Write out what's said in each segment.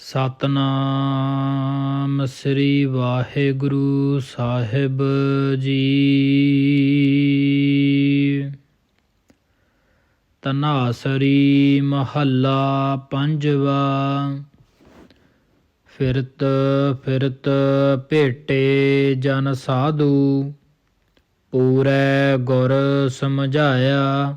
ਸਤਨਾਮ ਸ੍ਰੀ ਵਾਹਿਗੁਰੂ ਸਾਹਿਬ ਜੀ। ਤਨਾਸਰੀ ਮਹੱਲਾ ਪੰਜਵਾ, ਫਿਰਤ ਫਿਰਤ ਭੇਟੇ ਜਨ ਸਾਧੂ, ਪੂਰੇ ਗੁਰ ਸਮਝਾਇਆ।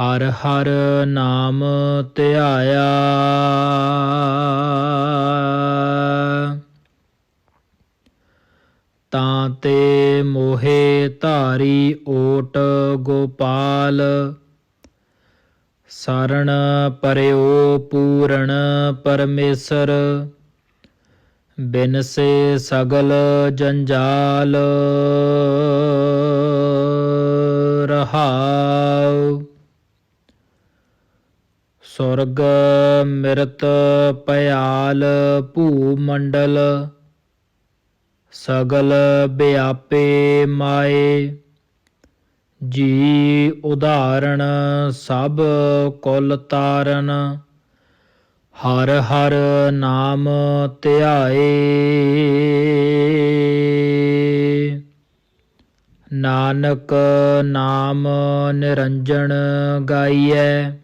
ਹਰ ਹਰ ਨਾਮ ਧਿਆਇਆ। ਤਾਂ ਤੇ ਮੋਹੇ ਧਾਰੀ ਓਟ ਗੋਪਾਲ ਸਰਣ ਪਰਿਓ ਪੂਰਨ ਪਰਮੇਸ਼ਰ, ਬਿਨਸੇ ਸਗਲ ਜੰਜਾਲ ਰਹਾਉ। ਸੁਰਗ ਮਿਰਤ ਪਿਆਲ ਭੂ ਮੰਡਲ ਸਗਲ ਵਿਆਪੇ ਮਾਏ। ਜੀ ਉਦਾਹਰਣ, ਸਭ ਕੁਲ ਤਾਰਨ, ਹਰ ਹਰ ਨਾਮ ਧਿਆਏ। ਨਾਨਕ ਨਾਮ ਨਿਰੰਜਨ ਗਾਈਐ।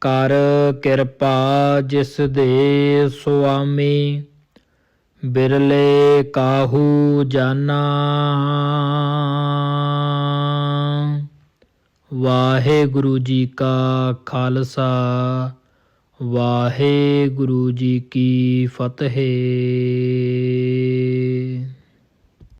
ਕਰ ਕਿਰਪਾ ਜਿਸ ਦੇ ਸੁਆਮੀ, ਬਿਰਲੇ ਕਾਹੂ ਜਾਨਾ। ਵਾਹਿਗੁਰੂ ਜੀ ਕਾ ਖਾਲਸਾ, ਵਾਹਿਗੁਰੂ ਜੀ ਕੀ ਫਤਿਹ।